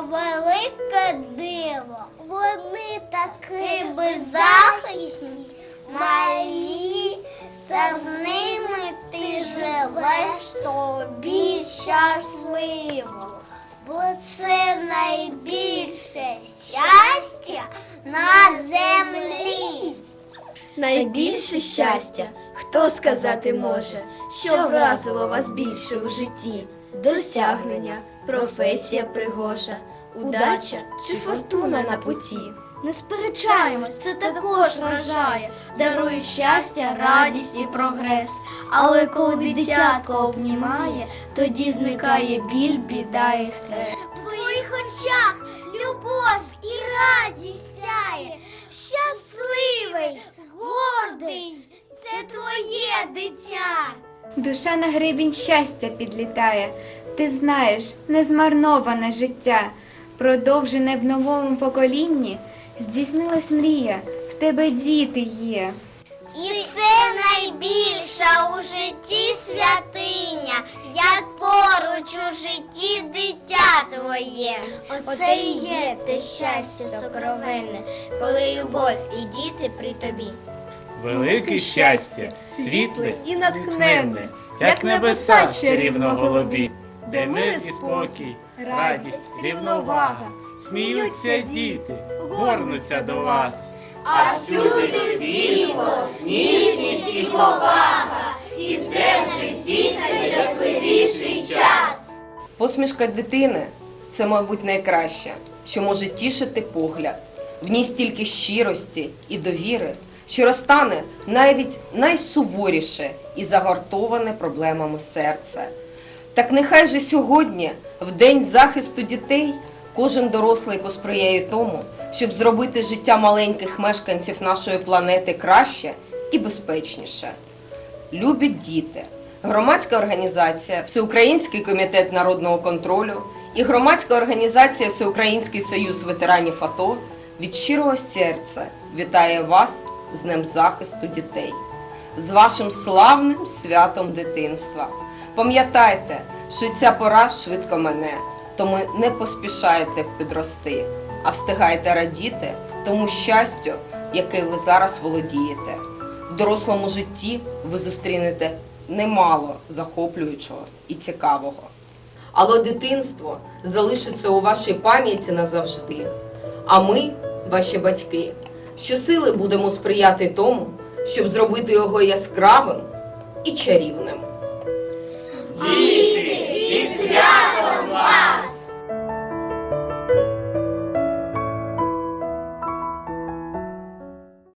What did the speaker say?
велике диво. Вони такі беззахисні, малі, та з ними ти живеш тобі щасливо. Бо це найбільше щастя на землі. Найбільше щастя, хто сказати може, що вразило вас більше у житті? Досягнення, професія пригожа, удача чи фортуна на путі? Не сперечаємось, це також вражає, дарує щастя, радість і прогрес. Але коли дитятко обнімає, тоді зникає біль, біда і стрес. В твоїх очах любов і радість сяє. Щасливий, гордий, це твоє дитя. Душа на гребінь щастя підлітає. Ти знаєш, незмарноване життя, продовжене в новому поколінні, здійснилась мрія, в тебе діти є. І це найбільша у житті святиня, як поруч у житті дитя твоє. Оце і є те щастя сокровенне, коли любов і діти при тобі. Велике щастя, світле і натхненне, як небеса чарівно голубі, де мир і спокій, радість, рівновага, сміються діти, горнуться до вас. А всюди світло, ніжність і повага, і це в житті найщасливіший час. Посмішка дитини це, мабуть, найкраще, що може тішити погляд. В ній стільки щирості і довіри, що розтане навіть найсуворіше і загортоване проблемами серце. Так нехай же сьогодні, в день захисту дітей, кожен дорослий посприяє тому, щоб зробити життя маленьких мешканців нашої планети краще і безпечніше. Любі діти, громадська організація Всеукраїнський комітет народного контролю і громадська організація Всеукраїнський союз ветеранів АТО від щирого серця вітає вас з Днем захисту дітей, з вашим славним святом дитинства. Пам'ятайте, що ця пора швидко мене, тому не поспішайте підрости, а встигайте радіти тому щастю, яке ви зараз володієте. В дорослому житті ви зустрінете немало захоплюючого і цікавого. Але дитинство залишиться у вашій пам'яті назавжди. А ми, ваші батьки, що сили будемо сприяти тому, щоб зробити його яскравим і чарівним. Діти, зі свят!